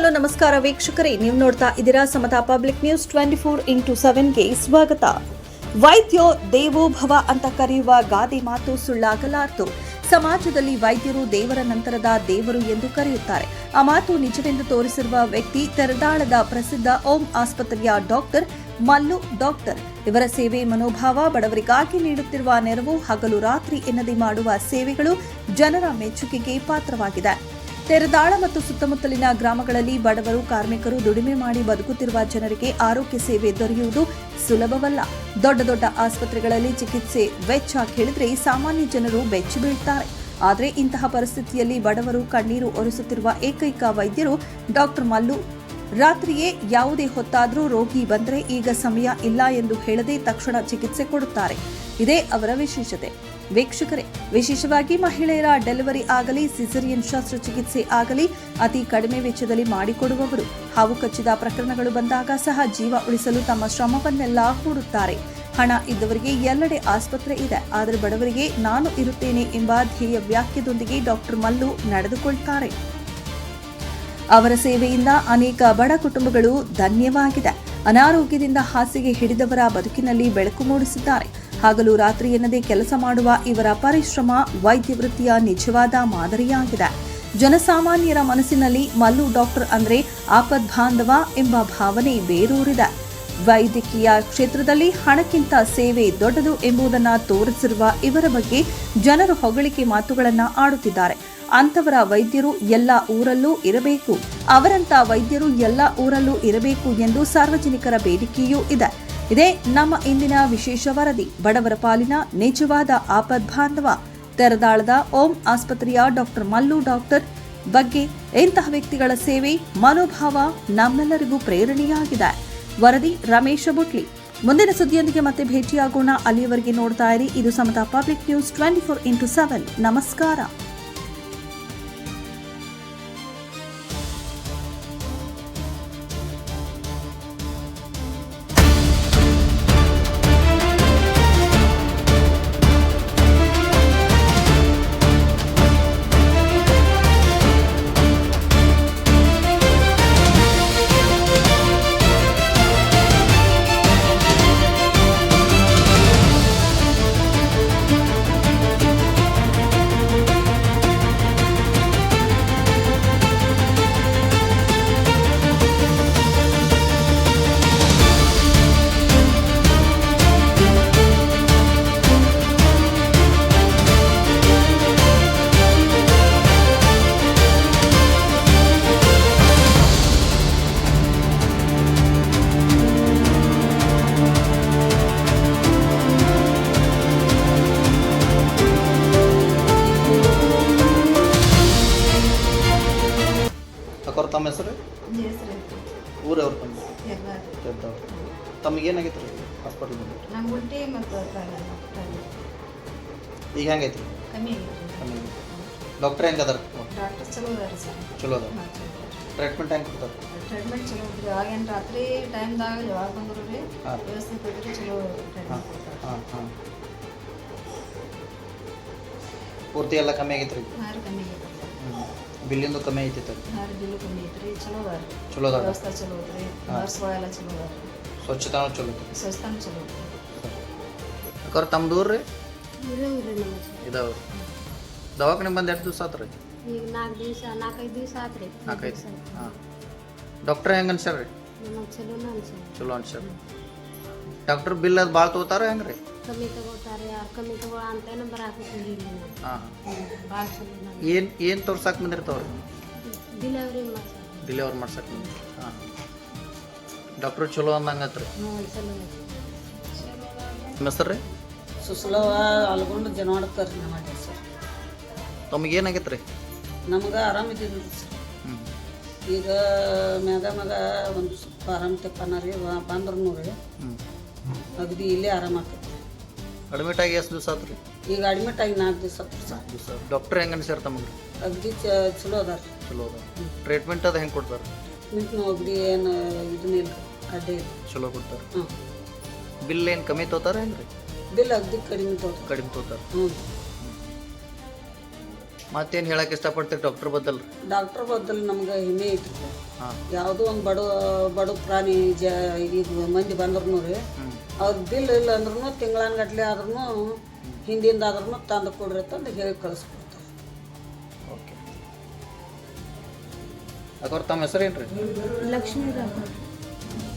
Hello, ನಮಸ್ಕಾರ ವೀಕ್ಷಕರೇ. ನೀವು ನೋಡ್ತಾ ಇದ್ದೀರಾ Samata public news twenty four into ಸೆವೆನ್ಗೆ ಸ್ವಾಗತ. ವೈದ್ಯೋ ದೇವೋಭವ ಅಂತ ಕರೆಯುವ ಗಾದೆ ಮಾತು ಸುಳ್ಳಾಗಲಾರದು. ಸಮಾಜದಲ್ಲಿ ವೈದ್ಯರು ದೇವರ ನಂತರದ ದೇವರು ಎಂದು ಕರೆಯುತ್ತಾರೆ. ಆ ಮಾತು ನಿಜವೆಂದು ತೋರಿಸಿರುವ ವ್ಯಕ್ತಿ ತೆರದಾಳದ ಪ್ರಸಿದ್ಧ ಓಂ ಆಸ್ಪತ್ರೆಯ ಡಾಕ್ಟರ್ ಮಲ್ಲು ಡಾಕ್ಟರ್. ಇವರ ಸೇವೆ ಮನೋಭಾವ ಬಡವರಿಗಾಗಿ ನೀಡುತ್ತಿರುವ ನೆರವು ಹಗಲು ರಾತ್ರಿ ಎನ್ನದೆ ಮಾಡುವ ಸೇವೆಗಳು ಜನರ ಮೆಚ್ಚುಗೆಗೆ ಪಾತ್ರವಾಗಿದೆ. ತೆರದಾಳ ಮತ್ತು ಸುತ್ತಮುತ್ತಲಿನ ಗ್ರಾಮಗಳಲ್ಲಿ ಬಡವರು, ಕಾರ್ಮಿಕರು ದುಡಿಮೆ ಮಾಡಿ ಬದುಕುತ್ತಿರುವ ಜನರಿಗೆ ಆರೋಗ್ಯ ಸೇವೆ ದೊರೆಯುವುದು ಸುಲಭವಲ್ಲ. ದೊಡ್ಡ ದೊಡ್ಡ ಆಸ್ಪತ್ರೆಗಳಲ್ಲಿ ಚಿಕಿತ್ಸೆ ವೆಚ್ಚ ಕೇಳಿದ್ರೆ ಸಾಮಾನ್ಯ ಜನರು ಬೆಚ್ಚಿ ಬೀಳ್ತಾರೆ. ಆದರೆ ಇಂತಹ ಪರಿಸ್ಥಿತಿಯಲ್ಲಿ ಬಡವರು ಕಣ್ಣೀರು ಒರೆಸುತ್ತಿರುವ ಏಕೈಕ ವೈದ್ಯರು ಡಾಕ್ಟರ್ ಮಲ್ಲು. ರಾತ್ರಿಯೇ ಯಾವುದೇ ಹೊತ್ತಾದರೂ ರೋಗಿ ಬಂದರೆ ಈಗ ಸಮಯ ಇಲ್ಲ ಎಂದು ಹೇಳದೆ ತಕ್ಷಣ ಚಿಕಿತ್ಸೆ ಕೊಡುತ್ತಾರೆ. ಇದೇ ಅವರ ವಿಶೇಷತೆ. ವೀಕ್ಷಕರೇ, ವಿಶೇಷವಾಗಿ ಮಹಿಳೆಯರ ಡೆಲಿವರಿ ಆಗಲಿ ಸಿಸರಿಯನ್ ಶಸ್ತ್ರಚಿಕಿತ್ಸೆ ಆಗಲಿ, ಅತಿ ಕಡಿಮೆ ವೆಚ್ಚದಲ್ಲಿ ಮಾಡಿಕೊಡುವವರು. ಹಾವು ಕಚ್ಚಿದ ಪ್ರಕರಣಗಳು ಬಂದಾಗ ಸಹ ಜೀವ ಉಳಿಸಲು ತಮ್ಮ ಶ್ರಮವನ್ನೆಲ್ಲ ಹೂಡುತ್ತಾರೆ. ಹಣ ಇದ್ದವರಿಗೆ ಎಲ್ಲೆಡೆ ಆಸ್ಪತ್ರೆ ಇದೆ. ಆದರೆ ಬಡವರಿಗೆ ನಾನು ಇರುತ್ತೇನೆ ಎಂಬ ಧ್ಯೇಯ ವ್ಯಾಖ್ಯದೊಂದಿಗೆ ಡಾಕ್ಟರ್ ಮಲ್ಲು ನಡೆದುಕೊಳ್ತಾರೆ. ಅವರ ಸೇವೆಯಿಂದ ಅನೇಕ ಬಡ ಕುಟುಂಬಗಳು ಧನ್ಯವಾಗಿದೆ. ಅನಾರೋಗ್ಯದಿಂದ ಹಾಸಿಗೆ ಹಿಡಿದವರ ಬದುಕಿನಲ್ಲಿ ಬೆಳಕು ಮೂಡಿಸಿದ್ದಾರೆ. ಹಗಲು ರಾತ್ರಿ ಎನ್ನದೇ ಕೆಲಸ ಮಾಡುವ ಇವರ ಪರಿಶ್ರಮ ವೈದ್ಯ ವೃತ್ತಿಯ ನಿಜವಾದ ಮಾದರಿಯಾಗಿದೆ. ಜನಸಾಮಾನ್ಯರ ಮನಸ್ಸಿನಲ್ಲಿ ಮಲ್ಲು ಡಾಕ್ಟರ್ ಅಂದ್ರೆ ಆಪದ್ ಬಾಂಧವ ಎಂಬ ಭಾವನೆ ಬೇರೂರಿದೆ. ವೈದ್ಯಕೀಯ ಕ್ಷೇತ್ರದಲ್ಲಿ ಹಣಕ್ಕಿಂತ ಸೇವೆ ದೊಡ್ಡದು ಎಂಬುದನ್ನು ತೋರಿಸಿರುವ ಇವರ ಬಗ್ಗೆ ಜನರು ಹೊಗಳಿಕೆ ಮಾತುಗಳನ್ನು ಆಡುತ್ತಿದ್ದಾರೆ. ಅಂತವರ ವೈದ್ಯರು ಎಲ್ಲ ಊರಲ್ಲೂ ಇರಬೇಕು. ಅವರಂತ ವೈದ್ಯರು ಎಲ್ಲ ಊರಲ್ಲೂ ಇರಬೇಕು ಎಂದು ಸಾರ್ವಜನಿಕರ ಬೇಡಿಕೆಯೂ ಇದೆ. ಇದೇ ನಮ್ಮ ಇಂದಿನ ವಿಶೇಷ ವರದಿ. ಬಡವರ ಪಾಲಿನ ನಿಜವಾದ ಆಪದ್ ಬಾಂಧವ. ತೆರದಾಳದ ಓಂ ಆಸ್ಪತ್ರೆಯ ಡಾಕ್ಟರ್ ಮಲ್ಲು ಡಾಕ್ಟರ್ ಬಗ್ಗೆ ಇಂತಹ ವ್ಯಕ್ತಿಗಳ ಸೇವೆ ಮನೋಭಾವ ನಮ್ಮೆಲ್ಲರಿಗೂ ಪ್ರೇರಣೆಯಾಗಿದೆ. ವರದಿ ರಮೇಶ ಬುಟ್ಲಿ. ಮುಂದಿನ ಸುದ್ದಿಯೊಂದಿಗೆ ಮತ್ತೆ ಭೇಟಿಯಾಗೋಣ. ಅಲ್ಲಿಯವರೆಗೆ ನೋಡ್ತಾ ಇರಿ. ಇದು Samata public news twenty four into seven. ನಮಸ್ಕಾರ. ಟ್ರೀಟ್ಮೆಂಟ್ ಚಲೋ ಇದ್ರಿ ಅವಾಗೇನು ರಾತ್ರಿ ಟೈಮ್ದಾಗ ಯಾವಾಗ ಬಂದ್ರು ರೀ ವ್ಯವಸ್ಥೆ ಕೊಟ್ಟರೆ ಚಲೋ ಹಾಂ ಟ್ರೀಟ್ಮೆಂಟ್ ಕೊಡ್ತಾರೆ ಹಾಂ ಹಾಂ ಪೂರ್ತಿ ಎಲ್ಲ ಕಮ್ಮಿ ಆಗೈತೆ ರೀ ಹಾಂ ರೀ ಕಮ್ಮಿ ಆಗೈತೆ ಬಿಲ್ಲಿಂದು ಕಮ್ಮಿ ಐತಿ ರೀ ಹಾಂ ರೀ ಬಿಲ್ಲು ಕಮ್ಮಿ ಐತ್ರಿ. ಚಲೋ ಅದ ಚಲೋ ಅದ? ವ್ಯವಸ್ಥೆ ಚಲೋ ಐತ್ರಿ. ಹಾಂ. ನರ್ಸ್ಗಳೆಲ್ಲ ಚಲೋ ಅದಾರ ಸ್ವಚ್ಛತಾನು ಚಲೋ ಐತಿ ಸ್ವಚ್ಛತಾನು ಚಲೋ ಐತ್ರಿ. ಅಕ್ಕೋರ್ ತಮ್ಮ ದೂರ ರೀ? ಇದಾವೆ ದವಾಖಾನೆ ಬಂದು ಎಷ್ಟು ದಿವಸ ಆತ್ರಿ ರೀ? ಈಗ ನಾಲ್ಕು ದಿವಸ ನಾಲ್ಕೈದು ದಿವಸ ಆತ್ರಿ ನಾಲ್ಕೈದು. ಹಾಂ. ಡಾಕ್ಟ್ರ್ ಹೆಂಗೆ ಅನ್ಸ್ಯಾರ ರೀ? ನಮಗೆ ಚಲೋನ ಅನ್ಸಲ್ಲ ಚಲೋ ಅನ್ಸ್ಯಾರ. ಡಾಕ್ಟರ್ ಬಿಲ್ ಅದು ಭಾಳ ತೊಗೋತಾರ ಹೆಂಗೆ ರೀ ಕಮ್ಮಿ ತಗೋತಾರೆ ಯಾರು ಕಮ್ಮಿ ತಗೋ ಹಾಂ. ಭಾಳ ಚಲೋ ನಾನು ಏನು ಏನು ತೋರ್ಸಕ್ಕೆ ಬಂದಿರ್ತಾವ್ರಿ? ಡಿಲೆವರಿ ಮಾಡ್ತಾರೆ ಡಿಲಿವರ್ ಮಾಡ್ಸಕ್ಕೆ ಬಂದಿರಿ. ಹಾಂ. ಡಾಕ್ಟರ್ ಚಲೋ ಅಂದಂಗತ್ರಿ. ಹ್ಞೂ ಚಲೋ ನಿಮ್ಮ ಹೆಸರು ರೀ? ಸುಸ್ಲವ ಅಲ್ಗೊಂಡು ಜನವಾಡ್ತಾರ ನಮ್ಮ ಸರ್ ತಮಗೆ ಏನಾಗೈತೆ ರೀ ನಮ್ಗೆ ಆರಾಮಿದ್ದೀವಿ ಈಗ ಮ್ಯಾಗ ಮ್ಯಾಗ ಒಂದು ಸ್ವಲ್ಪ ಆರಾಮ ತೆಪ್ಪನ ರೀ ಬಂದ್ರು ನೋಡ್ರಿ. ಹ್ಞೂ ಅಗದಿ ಇಲ್ಲೇ ಆರಾಮ ಆಗ್ತೈತಿ ಅಡ್ಮಿಟ್ ಆಗಿ ಎಷ್ಟು ದಿವಸ ಆತು ರೀ ಈಗ ಅಡ್ಮಿಟ್ ಆಗಿ ನಾಲ್ಕು ದಿವಸ ಆತು ಸರ್. ದಿವಸ. ಡಾಕ್ಟ್ರ್ ಹೆಂಗೆ ಅನ್ಸ್ಯಾರ ತಮಗೆ? ಅಗದಿ ಚ ಚಲೋ ಅದಾರ. ಚಲೋ ಅದ ಟ್ರೀಟ್ಮೆಂಟ್ ಅದ ಹೆಂಗೆ ಕೊಡ್ತಾರೆ? ನಿಂತು ಅಗದಿ ಏನು ಇದನ್ನ ಇಲ್ಲ ಅಡ್ಡೆ ಇಲ್ಲ ಚಲೋ ಕೊಡ್ತಾರೆ. ಹ್ಞೂ ಬಿಲ್ ಏನು ಕಮ್ಮಿ ತೊಗೋತಾರೆ ಏನು ರೀ ಬಿಲ್ ಅಗದಿ ಕಡಿಮೆ ತೋತ ಕಡಿಮೆ ತೊಗೋತಾರೆ ಹ್ಞೂ ಮತ್ತೇನು ಹೇಳಕ್ಕೆ ಇಷ್ಟಪಡ್ತೀರಿ ಡಾಕ್ಟರ್ ಬದಲ್? ಡಾಕ್ಟರ್ ಬದಲು ನಮ್ಗೆ ಹೆಮ್ಮೆ ಐತಿ ಹಾಂ. ಯಾವುದೋ ಒಂದು ಬಡ ಬಡ ಪ್ರಾಣಿ ಜ ಈಗ ಮಂದಿ ಬಂದ್ರು ರೀ ಅವ್ರ ಬಿಲ್ ಇಲ್ಲ ಅಂದ್ರೂ ತಿಂಗಳಾನ್ಗಟ್ಲೆ ಆದ್ರೂ ಹಿಂದಿಂದ ಆದ್ರೂ ತಂದು ಕೊಡ್ರಿ ಅಂತಂದು ಹೇಳಿ ಕಳಿಸ್ಕೊಡ್ತಾರೆ. ಓಕೆ. ಅಕ್ಕೋರ್ ತಮ್ಮ ಹೆಸರೇನು ರೀ ಲಕ್ಷ್ಮೀ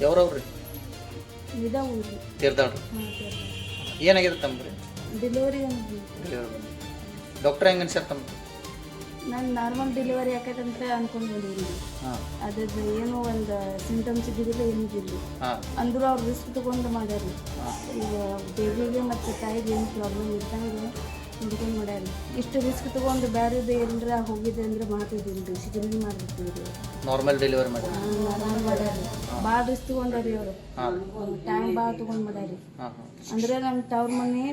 ಯಾವ್ರವ್ರಿ? ಇದ ತೀರ್ದಾಳ್ರಿ ಏನಾಗಿದೆ ತಮ್ಮ ರೀ ಡೆಲಿವರಿ ಡಾಕ್ಟರ್ ಹೆಂಗೆ ಸರ್ ತಮ್ಮ ನಾನು ನಾರ್ಮಲ್ ಡೆಲಿವರಿ ಯಾಕಂತ ಅನ್ಕೊಂಡಿದ್ದೀನಿ ಅದ್ರದ್ದು ಏನೋ ಒಂದು ಸಿಂಟಮ್ಸ್ ಇದ್ದಿದ್ದಿಲ್ಲ ಏನು ಇದ್ದಿಲ್ಲ. ಹಾಂ. ಅಂದರೂ ಅವ್ರು ರಿಸ್ಕ್ ತೊಗೊಂಡು ಮಾಡ್ಯಾರ. ಈಗ ಬೇಬಿಗೆ ಮತ್ತು ತಾಯಿಗೆ ಏನು ಪ್ರಾಬ್ಲಮ್ ಇದ್ದಂಗೆ ನೋಡ್ಕೊಂಡು ಮಾಡ್ಯಾರ? ಇಷ್ಟು ರಿಸ್ಕ್ ತೊಗೊಂಡು ಬೇರೆದು ಏನರ ಹೋಗಿದೆ ಅಂದ್ರೆ ಮಾಡ್ತಿದ್ದಿಲ್ಲ ರೀ ಸಿಜರಿಂಗ್ ಮಾಡಿರ್ತೀವಿ ನಾರ್ಮಲ್ ಡೆಲಿವರಿ ಮಾಡಿ ನಾರ್ಮಲ್ ಮಾಡ್ಯಾರ. ಭಾಳ ರಿಸ್ಕ್ ತೊಗೊಂಡ್ರಿ ಅವರು. ಟೈಮ್ ಭಾಳ ತೊಗೊಂಡು ಮಾಡ್ಯಾರಿ. ಅಂದ್ರೆ ನಮ್ಮ ತವ್ರ ಮನೆ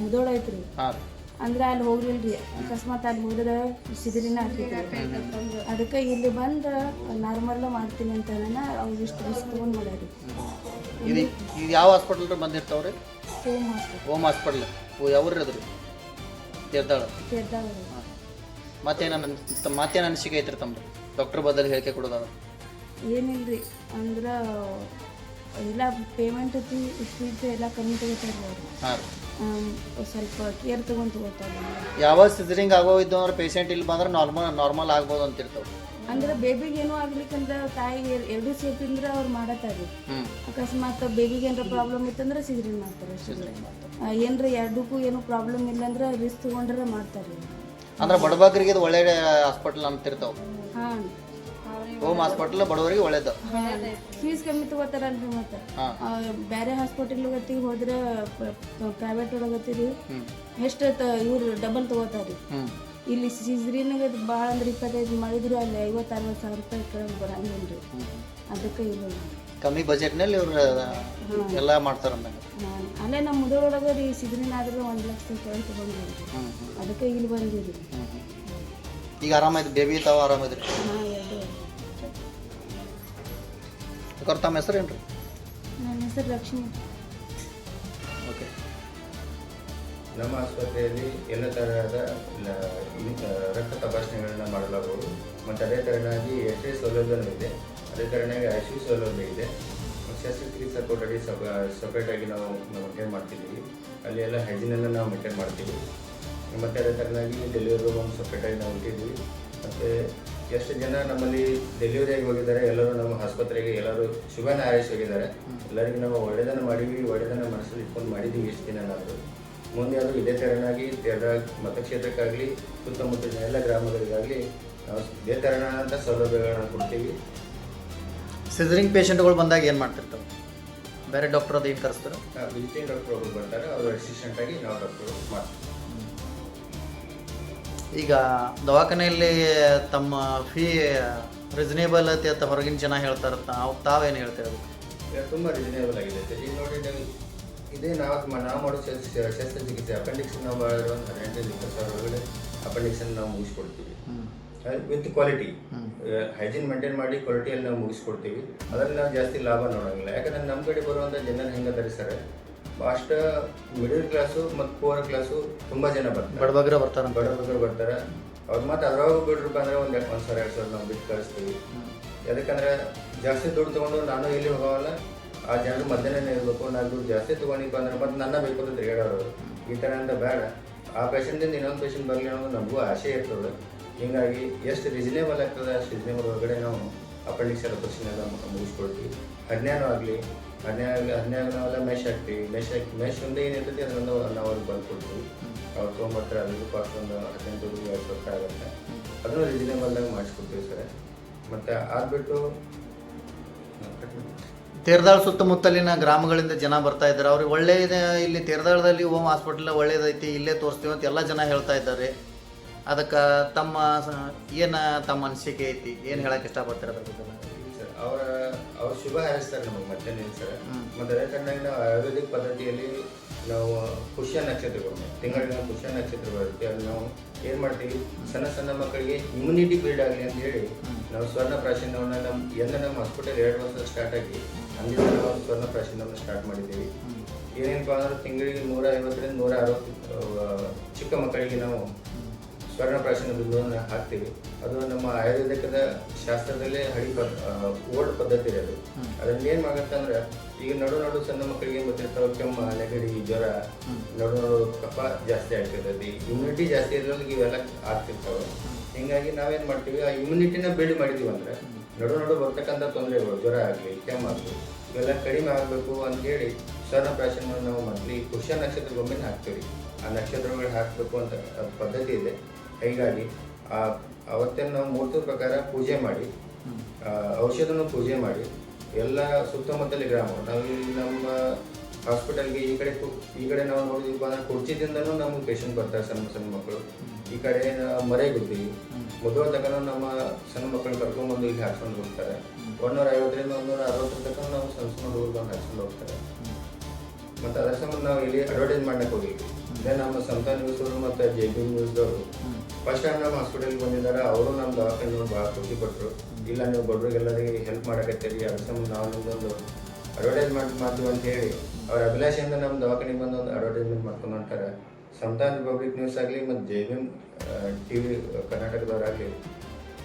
ಮುದೋಳ ಐತ್ರಿ. ಹಾಂ. ಅಂದ್ರೆ ಅಲ್ಲಿ ಹೋಗ್ಲಿಲ್ರಿ. ಅಕಸ್ಮಾತ್ ಅಲ್ಲಿ ಹೋದ್ರೆ ಸಿದಿರಿನ ಹಾಕಿದ್ರಿ ಅದಕ್ಕೆ ಇಲ್ಲಿ ಬಂದು ನಾರ್ಮಲ್ ಮಾಡ್ತೀನಿ ಅಂತ ಅವ್ರು ಇಷ್ಟು ರಿಸ್ಕ್ ತೊಗೊಂಡು ಮಾಡ್ಯಾರಿ ಇದು ಯಾವ ಹಾಸ್ಪಿಟಲ್ ಬಂದಿರ್ತಾವ್ರಿ? ಹೋಮ್ ಹಾಸ್ಪಿಟಲ್ ಹೋಮ್ ಹಾಸ್ಪಿಟ್ಲ್ ಓ ಯಾವ್ರಿ ಅದ್ರಿ ತೀರ್ಥಾಳ ತೀರ್ಥಾಳ ಮತ್ತೇನು ಮತ್ತೇನು ಅನಿಸಿಕೆ ಐತ್ರಿ ತಮ್ಮ ಡಾಕ್ಟರ್ ಬದಲು ಹೇಳಿಕೆ ಕೊಡೋದಾದ್ರೆ. ಏನಿಲ್ರಿ ಅಂದ್ರೆ ಎಲ್ಲ ಪೇಮೆಂಟ್ ಫೀಸ್ ಎಲ್ಲ ಕಮ್ಮಿ ತಗೋತಾರೆ ಅವರು. ಹಾಂ ಸ್ವಲ್ಪ ಕೇರ್ ತಗೊಂಡು ತಗೋತಾರೆ ಯಾವ ಸಿಸರಿಂಗ್ ಆಗೋ ಇದ್ದು ಅಂದ್ರೆ ಪೇಷಂಟ್ ಇಲ್ಲಿ ಬಂದ್ರೆ ನಾರ್ಮಲ್ ನಾರ್ಮಲ್ ಆಗ್ಬೋದು ಅಂತಿರ್ತಾವೆ ಅಂದ್ರೆ ಬೇಬಿಗೆ ಏನೋ ಆಗ್ಲಿಕ್ಕಂದ್ರೆ ತಾಯಿಗೆ ಎರಡು ಸೇಫ್ ಅವ್ರು ಮಾಡತ್ತಾರೆ ಅಕಸ್ಮಾತ್ ಬೇಬಿಗೆ ಏನಾರ ಪ್ರಾಬ್ಲಮ್ ಇತ್ತಂದ್ರೆ ಸಿಜರಿನ್ ಮಾಡ್ತಾರೆ ಆ, ಏನ್ರ ಎರಡಕ್ಕೂ ಏನೂ ಪ್ರಾಬ್ಲಮ್ ಇಲ್ಲ ಅಂದ್ರೆ ರಿಸ್ಕ್ ತೊಗೊಂಡ್ರೆ ಮಾಡ್ತಾರೆ. ಅಂದ್ರೆ ಬಡಬಗ್ರಿಗೆ ಇದು ಒಳ್ಳೆ ಹಾಸ್ಪಿಟಲ್ ಅಂತಿರ್ತಾವೆ ಹಾಂ. ಹೋಮ್ ಹಾಸ್ಪಿಟಲ್ ಬಡವರಿಗೆ ಒಳ್ಳೇದು. ಫೀಸ್ ಕಮ್ಮಿ ತಗೋತಾರಲ್ರಿ ಮತ್ತೆ. ಬೇರೆ ಹಾಸ್ಪಿಟಲ್ ಗತಿಗೆ ಹೋದ್ರೆ ಪ್ರೈವೇಟ್ ಒಳಗತ್ತೀರಿ ಎಷ್ಟ ಇವ್ರು ಡಬಲ್ ತಗೋತಾರಿ. ಇಲ್ಲಿ ಸಿಜ್ರಿನಾಗ ಭಾಳ ಅಂದ್ರೆ ಇಪ್ಪತ್ತೈದು ಮಾಡಿದ್ರು ಅಲ್ಲಿ ಐವತ್ತು ಅರವತ್ತು ಸಾವಿರ ರೂಪಾಯಿ ಕೆಳಗೆ ಬರಂಗಿಲ್ಲ ರೀ ಅದಕ್ಕೆ ಇಲ್ಲ ಕಮ್ಮಿ ಬಜೆಟ್ನಲ್ಲಿ ಇವ್ರು ಎಲ್ಲ ಮಾಡ್ತಾರೆ ಅಲ್ಲೇ ನಮ್ಮ ಮುದೊಳಗೆ ರೀ ಆದ್ರೆ ಒಂದು ಲಕ್ಷ ಕೆಳಗೆ ತೊಗೊಂಡಿರಿ ಅದಕ್ಕೆ ಇಲ್ಲಿ ಬಂದಿರಿ ಈಗ ಆರಾಮಾಯ್ತು ಬೇಬಿ ತಾವ ಆರಾಮೈತ್ರಿ ಯಾಕಂದ್ರೆ ತಮ್ಮ ಹೆಸರು ಏನು ರೀ ನನ್ನ ಹೆಸರು ಲಕ್ಷ್ಮಿ. ಓಕೆ. ನಮ್ಮ ಆಸ್ಪತ್ರೆಯಲ್ಲಿ ಎಲ್ಲ ತರಹದ ರಕ್ತ ತಪಾಸಣೆಗಳನ್ನು ಮಾಡಲಾಗುವುದು. ಮತ್ತು ಅದೇ ತರನಾಗಿ ಎಕ್ಸ್ ರೇ ಸೌಲಭ್ಯನೂ ಇದೆ. ಅದೇ ತರನಾಗಿ ಐ ಸಿ ಯು ಸೌಲಭ್ಯ ಇದೆ. ಮತ್ತು ಶಸ್ತ್ರಚಿಕಿತ್ಸಾ ಕೊಠಡಿ ಸಪ ಸಪ್ರೇಟಾಗಿ ನಾವು ಮೇಂಟೈನ್ ಮಾಡ್ತಿದ್ದೀವಿ. ಅಲ್ಲಿ ಎಲ್ಲ ಹೈಜಿನನ್ನು ನಾವು ಮೇಂಟೈನ್ ಮಾಡ್ತೀವಿ ಮತ್ತು ಅದೇ ಥರನಾಗಿ ಡೆಲಿವರಿ ರೂಮ್ ಸಪ್ರೇಟಾಗಿ ನಾವು ಇಟ್ಟಿದ್ದೀವಿ. ಮತ್ತು ಎಷ್ಟು ಜನ ನಮ್ಮಲ್ಲಿ ಡೆಲಿವರಿಯಾಗಿ ಹೋಗಿದ್ದಾರೆ ಎಲ್ಲರೂ ನಮ್ಮ ಆಸ್ಪತ್ರೆಗೆ ಎಲ್ಲರೂ ಶುಭನ ಹಾರೈಸೋಗಿದ್ದಾರೆ ಎಲ್ಲರಿಗೂ ನಾವು ಒಳ್ಳೆದನ್ನ ಮಾಡೀವಿ ಒಳ್ಳೆದನ್ನ ಮನಸ್ಸಲ್ಲಿ ಇಟ್ಕೊಂಡು ಮಾಡಿದ್ದೀವಿ ಇಷ್ಟು ದಿನ ನಾವು ಮುಂದೆ ಅದು ಇದೇ ತೆರನಾಗಿ ತೆರ ಮತಕ್ಷೇತ್ರಕ್ಕಾಗಲಿ ಸುತ್ತಮುತ್ತಲಿನ ಎಲ್ಲ ಗ್ರಾಮಗಳಿಗಾಗಲಿ ನಾವು ಇದೇ ತೆರನಾದಂಥ ಸೌಲಭ್ಯಗಳನ್ನ ಕೊಡ್ತೀವಿ. ಸಿಸರಿಂಗ್ ಪೇಷಂಟ್ಗಳು ಬಂದಾಗ ಏನು ಮಾಡ್ತಿರ್ತಾವೆ? ಬೇರೆ ಡಾಕ್ಟರ್ ಅದು ಏನು ಕರೆಸ್ತಾರೆ? ವಿಸಿಟಿಂಗ್ ಡಾಕ್ಟರ್ ಒಬ್ಬರು ಬರ್ತಾರೆ ಅವರು ಅಸಿಸ್ಟೆಂಟಾಗಿ ನಾವು ಡಾಕ್ಟರ್ ಮಾಡ್ತೀವಿ. ಈಗ ದವಾಖಾನೆಯಲ್ಲಿ ತಮ್ಮ ಫೀ ರೀಸನೇಬಲ್ ಐತಿ ಅಂತ ಹೊರಗಿನ ಜನ ಹೇಳ್ತಾರೆ ತಾವು ತಾವೇನು ಹೇಳ್ತಾರೆ ಅದಕ್ಕೆ? ಈಗ ತುಂಬ ರೀಸನೇಬಲ್ ಆಗಿದೆ. ಸರ್ ಈಗ ನೋಡಿ ನೀವು ಇದೇ ನಾವು ನಾವು ಮಾಡೋ ಶಸ್ತ್ರ ಶಸ್ತ್ರಚಿಕಿತ್ಸೆ ಅಪೆಂಡಿಕ್ಸ್ ನಾವು ಒಂದು ಹದಿನೆಂಟು ಇಪ್ಪತ್ತು ಸಾವಿರ ಒಳಗಡೆ ಅಪೆಂಡಿಕ್ಸನ್ನು ನಾವು ಮುಗಿಸ್ಕೊಡ್ತೀವಿ. ವಿತ್ ಕ್ವಾಲಿಟಿ ಹೈಜೀನ್ ಮೇಂಟೈನ್ ಮಾಡಿ ಕ್ವಾಲಿಟಿಯಲ್ಲಿ ನಾವು ಮುಗಿಸ್ಕೊಡ್ತೀವಿ. ಅದರಲ್ಲಿ ನಾವು ಜಾಸ್ತಿ ಲಾಭ ನೋಡೋಂಗಿಲ್ಲ. ಯಾಕಂದ್ರೆ ನಮ್ಮ ಕಡೆ ಬರುವಂಥ ಜನರು ಹೆಂಗೆ ಧರಿಸ್ತಾರೆ ಅಷ್ಟು ಮಿಡಲ್ ಕ್ಲಾಸು ಮತ್ತು ಪುವರ್ ಕ್ಲಾಸು ತುಂಬ ಜನ ಬರ್ತಾರೆ. ಬಡಬಗ್ರ ಬರ್ತಾರೆ ಬಡಬಗ್ರ ಬರ್ತಾರೆ. ಅವ್ರು ಮತ್ತೆ ಅದ್ರೊಳಗೆ ಬಿಡ್ರಪ್ಪ ಅಂದ್ರೆ ಒಂದು ಒಂದು ಸಾವಿರ ಎರಡು ಸಾವಿರ ನಾವು ಬಿಟ್ಟು ಕಳಿಸ್ತೀವಿ. ಯಾಕಂದ್ರೆ ಜಾಸ್ತಿ ದುಡ್ಡು ತೊಗೊಂಡು ನಾನು ಎಲ್ಲಿ ಹೋಗೋಲ್ಲ ಆ ಜನರು ಮಧ್ಯಾಹ್ನ ಇರಬೇಕು ನಾನು ದುಡ್ಡು ಜಾಸ್ತಿ ತೊಗೊಂಡಿಪ್ಪ ಬಂದ್ರೆ ಮತ್ತೆ ನನ್ನ ಬೇಕು ಅಂತ ತಿರುಗಾಡೋರು. ಈ ಥರ ಅಂತ ಬೇಡ. ಆ ಪೇಷಂಟಿಂದ ಇನ್ನೊಂದು ಪೇಷಂಟ್ ಬರಲಿ ಅನ್ನೋದು ನಮಗೂ ಆಸೆ ಇರ್ತದೆ. ಹೀಗಾಗಿ ಎಷ್ಟು ರೀಸನೇಬಲ್ ಆಗ್ತದೆ ಅಷ್ಟು ರೀಸನೇಬಲ್ ಒಳಗಡೆ ನಾವು ಅಪೆಂಡಿಕ್ಸ್ ಎಲ್ಲ ಕ್ವಶನ್ ಎಲ್ಲ ಮುಗಿಸ್ಕೊಡ್ತೀವಿ ಹದಿನೇಳು ಹದಿನೇಳು ಹದಿನೇಳು ನಾವೆಲ್ಲ ಮೆಶ್ ಹಾಕ್ತೀವಿ. ಮೆಶ್ ಹಾಕಿ ಮೆಶ್ ಒಂದೇ ಏನಿರ್ತೈತಿ ಅದನ್ನು ನಾವು ಅವ್ರಿಗೆ ಬಂದು ಕೊಡ್ತೀವಿ ಅವ್ರು ತೊಗೊಂಬರ್ತಾರೆ ಅದಕ್ಕೂ ಕಾಸ್ಟ್ ಒಂದು ಹದಿನೆಂಟು ಎರಡು ಸಾವಿರ ರೂಪಾಯಿ ಆಗುತ್ತೆ. ಅದನ್ನು ರೀಸನೇಬಲ್ದಾಗ ಮಾಡಿಸ್ಕೊಡ್ತೀವಿ ಸರ್. ಮತ್ತು ಆದ್ಬಿಟ್ಟು ತೇರ್ದಾಳ್ ಸುತ್ತಮುತ್ತಲಿನ ಗ್ರಾಮಗಳಿಂದ ಜನ ಬರ್ತಾ ಇದ್ದಾರೆ. ಅವ್ರಿಗೆ ಒಳ್ಳೆ ಇಲ್ಲಿ ತೇರ್ದಾಳದಲ್ಲಿ ಓಮ್ ಹಾಸ್ಪಿಟಲ್ ಒಳ್ಳೇದೈತಿ ಇಲ್ಲೇ ತೋರಿಸ್ತೀವಿ ಅಂತ ಎಲ್ಲ ಜನ ಹೇಳ್ತಾ ಇದ್ದಾರೆ. ಅದಕ್ಕೆ ತಮ್ಮ ಏನು ತಮ್ಮ ಅನಿಸಿಕೆ ಐತಿ? ಏನು ಹೇಳಕ್ಕೆ ಇಷ್ಟಪಡ್ತೀರ ಅದ್ರ ಬಗ್ಗೆ? ಅವರ ಅವ್ರು ಶುಭ ಹಾರೈಸ್ತಾರೆ ನಮಗೆ ಮತ್ತೆ ಸರ್. ಮತ್ತು ಅದೇ ಕಂಡಾಗ ನಾವು ಆಯುರ್ವೇದಿಕ್ ಪದ್ಧತಿಯಲ್ಲಿ ನಾವು ಪುಷ್ಯ ನಕ್ಷತ್ರಗಳು ತಿಂಗಳಿನ ಪುಷ್ಯ ನಕ್ಷತ್ರ ಬರುತ್ತೆ ಅಲ್ಲಿ ನಾವು ಏನು ಮಾಡ್ತೀವಿ? ಸಣ್ಣ ಸಣ್ಣ ಮಕ್ಕಳಿಗೆ ಇಮ್ಯುನಿಟಿ ಬಿಲ್ಡ್ ಆಗಲಿ ಅಂತ ಹೇಳಿ ನಾವು ಸ್ವರ್ಣ ಪ್ರಾಶೀನವನ್ನು ನಮ್ಮ ಎಲ್ಲ ನಮ್ಮ ಹಾಸ್ಪಿಟಲ್ ಎರಡು ವರ್ಷ ಸ್ಟಾರ್ಟ್ ಆಗಿ ಅಂದಿನ ನಾವು ಸ್ವರ್ಣ ಪ್ರಾಶೀನವನ್ನು ಸ್ಟಾರ್ಟ್ ಮಾಡಿದ್ದೀವಿ. ಏನೇನಪ್ಪ ಅಂದ್ರೆ ತಿಂಗಳಿಗೆ ನೂರ ಐವತ್ತರಿಂದ ನೂರ ಅರವತ್ತು ಚಿಕ್ಕ ಮಕ್ಕಳಿಗೆ ನಾವು ಸ್ವರ್ಣಪ್ರಾಶನ ಬಿಂದುವನ್ನು ಹಾಕ್ತೀವಿ. ಅದು ನಮ್ಮ ಆಯುರ್ವೇದಿಕದ ಶಾಸ್ತ್ರದಲ್ಲೇ ಹಳಿ ಪದ್ ಓಲ್ಡ್ ಪದ್ಧತಿ ಇದೆ ಅದು. ಏನ್ ಏನು ಮಾಡುತ್ತೆ ಅಂದ್ರೆ ಈಗ ನಡು ನಡು ಸಣ್ಣ ಮಕ್ಕಳಿಗೆ ಗೊತ್ತಿರ್ತಾವೆ ಕೆಮ್ಮ ನೆಗಡಿ ಜ್ವರ ನಡು ನಡು ಕಫ ಜಾಸ್ತಿ ಆಗ್ತಿರ್ತೈತಿ. ಇಮ್ಯುನಿಟಿ ಜಾಸ್ತಿ ಇರೋದ್ರಲ್ಲಿ ಇವೆಲ್ಲ ಆಗ್ತಿರ್ತಾವೆ. ಹಿಂಗಾಗಿ ನಾವೇನು ಮಾಡ್ತೀವಿ ಆ ಇಮ್ಯುನಿಟಿನ ಬಿಲ್ಡ್ ಮಾಡಿದೀವಿ ಅಂದ್ರೆ ನಡು ನಡು ಬರ್ತಕ್ಕಂಥ ತೊಂದರೆಗಳು ಜ್ವರ ಆಗಲಿ ಕೆಮ್ಮಾಗಲಿ ಇವೆಲ್ಲ ಕಡಿಮೆ ಆಗಬೇಕು ಅಂತೇಳಿ ಸ್ವರ್ಣಪ್ರಾಶನವನ್ನು ನಾವು ಕುಶ ಪುಷ್ಯ ನಕ್ಷತ್ರಗೊಮ್ಮೆ ಹಾಕ್ತೀವಿ. ಆ ನಕ್ಷತ್ರಗಳು ಹಾಕಬೇಕು ಅಂತ ಪದ್ಧತಿ ಇದೆ. ಹೀಗಾಗಿ, ಆ ಅವತ್ತೇ ನಾವು ಮೂರ್ತಿ ಪ್ರಕಾರ ಪೂಜೆ ಮಾಡಿ ಔಷಧನೂ ಪೂಜೆ ಮಾಡಿ, ಎಲ್ಲ ಸುತ್ತಮುತ್ತಲ ಗ್ರಾಮ ನಾವು ಇಲ್ಲಿ ನಮ್ಮ ಹಾಸ್ಪಿಟಲ್ಗೆ ಈ ಕಡೆ ಈ ಕಡೆ ನಾವು ನೋಡಿದ್ವಿ ಅಂದ್ರೆ ಕುರ್ಚಿದಿಂದನೂ ನಮ್ಗೆ ಪೇಷಂಟ್ ಬರ್ತಾರೆ ಸಣ್ಣ ಸಣ್ಣ ಮಕ್ಕಳು. ಈ ಕಡೆ ಮರೆಗುದ್ದಿ ಮೊದಲ ತನಕ ನಮ್ಮ ಸಣ್ಣ ಮಕ್ಕಳು ಕರ್ಕೊಂಡ್ಬಂದು ಇಲ್ಲಿ ಹಾಕ್ಸ್ಕೊಂಡು ಹೋಗ್ತಾರೆ. ಒಂದೂರ ಐವತ್ತರಿಂದ ಒಂದೂರ ಅರವತ್ತರ ತನಕ ನಾವು ಸಣ್ಣ ಸಣ್ಣ ಹುಡುಗರು ಬಂದು ಹಾಕ್ಸ್ಕೊಂಡು ಹೋಗ್ತಾರೆ. ಮತ್ತು ಅದರ ಸಂಬಂಧ ನಾವು ಇಲ್ಲಿ ಅಡ್ವರ್ಟೈಸ್ ಮಾಡಕ್ಕೆ ಹೋಗಿದ್ವಿ. ಅಂದರೆ ನಮ್ಮ ಸಂತ ನ್ಯೂಸ್ ಅವರು ಮತ್ತು ಜೆ ಬಿ ನ್ಯೂಸ್ದವರು ಫಸ್ಟ್ ಟೈಮ್ ನಮ್ಮ ಹಾಸ್ಪಿಟಲ್ಗೆ ಬಂದಿದ್ದಾರೆ, ಅವರು ನಮ್ಮ ದವಾಖಾನೆ ನೋಡಿ ಭಾಳ ಖುಷಿ ಪಟ್ಟರು ಇಲ್ಲ, ನೀವು ಬಡವರಿಗೆಲ್ಲರಿಗೆ ಹೆಲ್ಪ್ ಮಾಡಕತ್ತೀರಿ ಅದ್ರ ಸಂಬಂಧ ನಾವು ನಿಮ್ಮದೊಂದು ಅಡ್ವರ್ಟೈಸ್ಮೆಂಟ್ ಮಾಡಿ ಮಾಡ್ತೀವಿ ಅಂತ ಹೇಳಿ, ಅವ್ರ ಅಭಿಲಾಷೆಯಿಂದ ನಮ್ಮ ದವಾಖಾನೆಗೆ ಬಂದು ಒಂದು ಅಡ್ವರ್ಟೈಸ್ಮೆಂಟ್ ಮಾಡ್ಕೊಂಡು ಹೊಂಟಾರೆ. ಸಂತಾನ್ ರಿಪಬ್ಲಿಕ್ ನ್ಯೂಸ್ ಆಗಲಿ, ಮತ್ತು ಜೆ ಬಿ ಟಿ ವಿ ಕರ್ನಾಟಕದವರಾಗಲಿ,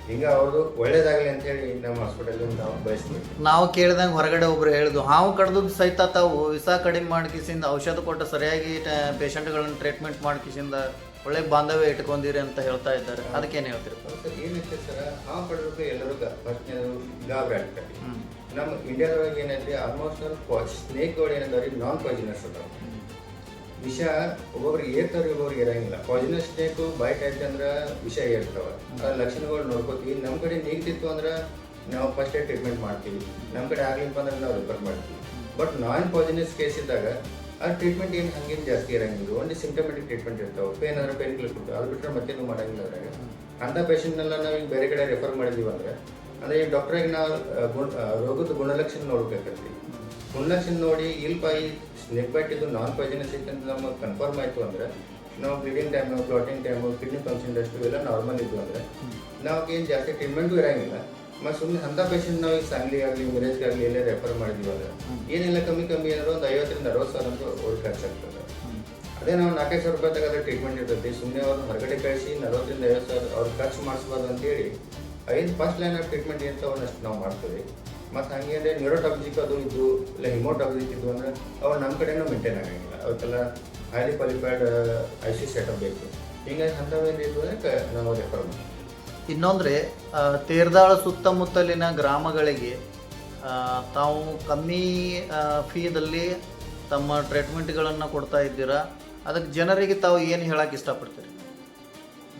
ಹಿಂಗೆ ಅವ್ರದ್ದು ಒಳ್ಳೇದಾಗಲಿ ಅಂತ ಹೇಳಿ ನಮ್ಮ ಹಾಸ್ಪಿಟಲ್ ನಾವು ಬಯಸ್ತೀವಿ. ನಾವು ಕೇಳಿದಂಗೆ ಹೊರಗಡೆ ಒಬ್ರು ಹೇಳಿದ್ವು ಹಾವು ಕಡ್ದದ್ದು ಸಹಿತ ತಾವು ವಿಸ ಕಡಿಮೆ ಮಾಡ್ಕಿಸಿಂದ ಔಷಧ ಕೊಟ್ಟು ಸರಿಯಾಗಿ ಪೇಷಂಟ್ಗಳನ್ನ ಟ್ರೀಟ್ಮೆಂಟ್ ಮಾಡ್ಕಿಸಿಂದ ಒಳ್ಳೆ ಬಾಂಧವ್ಯ ಇಟ್ಕೊಂಡಿರಿ ಅಂತ ಹೇಳ್ತಾ ಇದ್ದಾರೆ. ಅದಕ್ಕೇನು ಹೇಳ್ತೀರಿ ಏನೈತೆ ಸರ್ ಆ ಕಡಿದ್ರೆ ಎಲ್ಲರೂ ಫಸ್ಟ್ ಗಾಬರಿ ಆಗ್ತಾರೆ ನಮ್ಮ ಇಂಡಿಯಾದೊಳಗೆ ಏನೈತಿ ಆಲ್ಮೋಸ್ಟ್ ಆಲ್ ಸ್ನೇಕ್ಗಳು ಏನಂದ್ರೆ ನಾನ್ ಪಾಯ್ಸನಸ್ ಅದಾವ. ವಿಷ ಒಬ್ಬೊಬ್ರಿಗೆ ಏರ್ತಾರೆ ಒಬ್ಬೊಬ್ರಿಗೆ ಇರಂಗಿಲ್ಲ. ಪಾಯ್ಸನಸ್ ಸ್ನೇಕು ಬೈಟ್ ಆಯ್ತು ಅಂದ್ರೆ ವಿಷ ಏರ್ತಾವ. ಆ ಲಕ್ಷಣಗಳು ನೋಡ್ಕೋತೀವಿ. ನಮ್ಮ ಕಡೆ ನೀಗ್ತಿತ್ತು ಅಂದ್ರೆ ನಾವು ಫಸ್ಟ್ ಟ್ರೀಟ್ಮೆಂಟ್ ಮಾಡ್ತೀವಿ. ನಮ್ಮ ಕಡೆ ಆಗ್ಲಿಪ್ಪ ಅಂದ್ರೆ ನಾವು ರಿಫರ್ ಮಾಡ್ತೀವಿ. ಬಟ್ ನಾನ್ ಪಾಯ್ಸನಸ್ ಕೇಸ್ ಇದ್ದಾಗ ಆ ಟ್ರೀಟ್ಮೆಂಟ್ ಏನು ಹಂಗೇನು ಜಾಸ್ತಿ ಇರಂಗಿಲ್ಲ. ಒಂದು ಸಿಂಟಮೆಟಿಕ್ ಟ್ರೀಟ್ಮೆಂಟ್ ಇರ್ತಾವೆ. ಪೇನ್ ಅಂದ್ರೆ ಪೇನ್ ಕಿಲ್ಲರ್ ಕೊಡ್ತೀವಿ ಅದು ಬಿಟ್ಟರೆ ಮತ್ತೇನು ಮಾಡೋಂಗಿಲ್ಲ ಅದ್ರಾಗ. ಅಂಥ ಪೇಷಂಟ್ನೆಲ್ಲ ನಾವು ಈಗ ಬೇರೆ ಕಡೆ ರೆಫರ್ ಮಾಡಿದೀವಿ ಅಂದರೆ ಅಂದರೆ ಈ ಡಾಕ್ಟ್ರಾಗಿ ನಾವು ಗುಣ ರೋಗದ ಗುಣಲಕ್ಷಣ ನೋಡ್ಬೇಕಾಗ್ತೈತಿ ಗುಣಲಕ್ಷಣ ನೋಡಿ ಇಲ್ಪ ಈ ಸ್ನೆಕ್ ಬ್ಯಾಟ್ ಇದು ನಾನ್ ಪಾಯ್ಸನಸ್ ಐತೆ ಅಂತ ನಮಗೆ ಕನ್ಫರ್ಮ್ ಆಯಿತು ಅಂದರೆ ನಾವು bleeding time clotting time kidney function test ಇವೆಲ್ಲ ನಾರ್ಮಲ್ ಇದ್ದು ಅಂದರೆ ನಾವು ಏನು ಜಾಸ್ತಿ ಟ್ರೀಟ್ಮೆಂಟು ಇರಂಗಿಲ್ಲ. ಮತ್ತು ಸುಮ್ಮನೆ ಅಂಥ ಪೇಷಂಟ್ ನಾವು ಈಗ ಸಾಂಗ್ಲಿ ಆಗಲಿ ಮಿರೇಜ್ಗೆ ಆಗಲಿ ಎಲ್ಲ ರೆಫರ್ ಮಾಡಿದ್ವಿ ಅಲ್ಲ ಏನೆಲ್ಲ ಕಮ್ಮಿ ಕಮ್ಮಿ ಏನಾದ್ರು ಒಂದು ಐವತ್ತರಿಂದ ಅರವತ್ತು ಸಾವಿರ ಅಂತ ಅವ್ರು ಖರ್ಚಾಗ್ತದೆ ಅದೇ ನಾವು ನಾಲ್ಕೈದು ಸಾವಿರ ರೂಪಾಯಿ ತಗೋದ್ರೆ ಟ್ರೀಟ್ಮೆಂಟ್ ಇರ್ತೈತಿ. ಸುಮ್ಮನೆ ಅವ್ರನ್ನ ಹೊರಗಡೆ ಕಳಿಸಿ ನಲವತ್ತರಿಂದ ಐವತ್ತು ಸಾವಿರ ಅವ್ರು ಖರ್ಚು ಮಾಡಿಸ್ಬಾರ್ದು ಅಂತೇಳಿ ಐದು ಫಸ್ಟ್ ಲೈನ್ ಆಫ್ ಟ್ರೀಟ್ಮೆಂಟ್ ಇರ್ತಾವನ್ನಷ್ಟು ನಾವು ಮಾಡ್ತೀವಿ. ಮತ್ತು ಹಂಗೆ ಅಂದರೆ ನ್ಯೂರೋಟಾಕ್ಸಿಕ್ ಅದು ಇದ್ದು ಇಲ್ಲ ಹಿಮೋಟಾಕ್ಸಿಕ್ ಇದ್ದು ಅಂದರೆ ಅವ್ರು ನಮ್ಮ ಕಡೆನೂ ಮೇಂಟೈನ್ ಆಗಂಗಿಲ್ಲ. ಅವಕ್ಕೆಲ್ಲ highly qualified I C setup ಬೇಕು. ಹಿಂಗಾಗಿ ಅಂಥವೇನು ಇದ್ದು ಅಂದರೆ ಕ ನಾವು ರೆಫರ್ ಮಾಡ್ತೀವಿ. ಇನ್ನೊಂದ್ರೆ ತೇರ್ದಾಳ ಸುತ್ತಮುತ್ತಲಿನ ಗ್ರಾಮಗಳಿಗೆ ತಾವು ಕಮ್ಮಿ ಫೀದಲ್ಲಿ ತಮ್ಮ ಟ್ರೀಟ್ಮೆಂಟ್ಗಳನ್ನು ಕೊಡ್ತಾ ಇದ್ದೀರಾ? ಅದಕ್ಕೆ ಜನರಿಗೆ ತಾವು ಏನು ಹೇಳಕ್ಕೆ ಇಷ್ಟಪಡ್ತೀರಿ?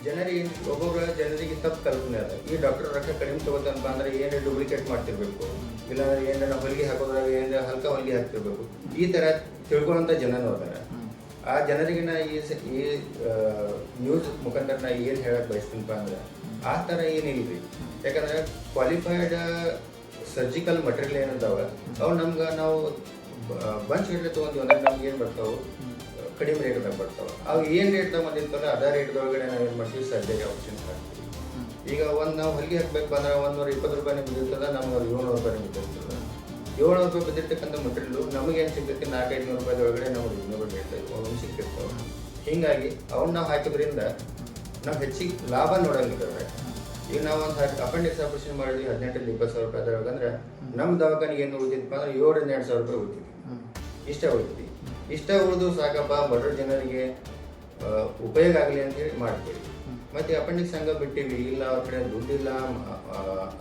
ಜನರಿಗೆ ಒಬ್ಬೊಬ್ಬರ ಜನರಿಗೆ ತಪ್ಪು ಕಲ್ಪನೆ ಅದ. ಈ ಡಾಕ್ಟರ್ ರೊಕ್ಕ ಕಡಿಮೆ ತಗೋತಂತ ಅಂದ್ರೆ ಏನು ಡೂಪ್ಲಿಕೇಟ್ ಮಾಡ್ತಿರ್ಬೇಕು. ಇಲ್ಲಾಂದ್ರೆ ಏನಾರ ಹೊಲಿಗೆ ಹಾಕೋದ್ರಾಗ ಏನಾರ ಹಲ್ಕ ಹೊಲಿಗೆ ಹಾಕ್ತಿರ್ಬೇಕು. ಈ ಥರ ತಿಳ್ಕೊಳ್ಳೋಂಥ ಜನನೂ ಅದಾರ. ಆ ಜನರಿಗೆ ನಾ ಈ ನ್ಯೂಸ್ ಮುಖಾಂತರ ನಾ ಏನು ಹೇಳಕ್ಕೆ ಬಯಸ್ತೀನಪ್ಪ ಅಂದ್ರೆ ಆ ಥರ ಏನಿಲ್ರಿ ಯಾಕಂದ್ರೆ ಕ್ವಾಲಿಫೈಡ್ ಸರ್ಜಿಕಲ್ ಮಟೀರಿಯಲ್ ಏನದಾವ ಅವು ನಮ್ಗೆ ನಾವು ಬಂಚ್ ಗಟ್ಟಲೆ ತೊಗೊಂತೀವಿ ಅಂದ್ರೆ ನಮ್ಗೆ ಏನು ಬರ್ತಾವೆ? ಕಡಿಮೆ ರೇಟ್ದಾಗ ಬರ್ತಾವೆ. ಅವು ಏನು ರೇಟ್ದಾಗ ಬಂದಿರ್ತಲ್ಲ ಅದೇ ರೇಟ್ದೊಳಗಡೆ ನಾವು ಏನು ಮಾಡ್ತೀವಿ ಸರ್ಜರಿ ಆಪ್ಷನ್ ಹಾಕ್ತೀವಿ. ಈಗ ಒಂದು ನಾವು ಹೊಲಿಗೆ ಹಾಕ್ಬೇಕು ಬಂದ್ರೆ ಒಂದೂರ ಇಪ್ಪತ್ತು ರೂಪಾಯಿ ಬಿದ್ದಿರ್ತದೆ, ನಮ್ಗೆ ಅದು ಏಳ್ನೂರು ರೂಪಾಯಿ ಬಿದ್ದಿರ್ತದೆ. ಏಳ್ನೂರು ರೂಪಾಯಿ ಬಿದ್ದಿರ್ತಕ್ಕಂಥ ಮಟೀರಿಯಲು ನಮಗೇನು ಸಿಗ್ತೈತಿ? ನಾಲ್ಕೈದು ನೂರು ರೂಪಾಯಿದೊಳಗಡೆ ನಾವು ಇನ್ನೂರು ರೇಟ್ ಸಿಕ್ಕಿರ್ತಾವೆ ಹೀಗಾಗಿ ಅವನ್ನ ಹಾಕಿದ್ರಿಂದ ನಾವು ಹೆಚ್ಚಿಗೆ ಲಾಭ ನೋಡಂಗಿಲ್ಲ ಈಗ ನಾವು ಒಂದು ಅಪೆಂಡಿಕ್ಸ್ ಆಪರೇಷನ್ ಮಾಡಿದ್ವಿ, ಹದಿನೆಂಟರಿಂದ ಇಪ್ಪತ್ತು ಸಾವಿರ ರೂಪಾಯಿ ಅದ್ರೊಳಗೆ ಅಂದ್ರೆ ನಮ್ಮ ದವಾಖಾನೆಗೆ ಏನು ಉಳಿದಿತ್ತಪ್ಪ ಅಂದ್ರೆ ಏಳರಿಂದ ಎರಡು ಸಾವಿರ ರೂಪಾಯಿ ಉಳಿತಿದ್ವಿ ಇಷ್ಟೇ ಉಳಿತೀವಿ ಇಷ್ಟ ಉಳಿದು ಸಾಕಪ್ಪ ಬಡ ಜನರಿಗೆ ಉಪಯೋಗ ಆಗಲಿ ಅಂತೇಳಿ ಮಾಡ್ತೀವಿ. ಮತ್ತೆ ಅಪೆಂಡಿಕ್ಸ್ ಹಂಗ ಬಿಟ್ಟಿವಿ, ಇಲ್ಲ ಅವ್ರ ಕಡೆ ದುಡ್ಡಿಲ್ಲ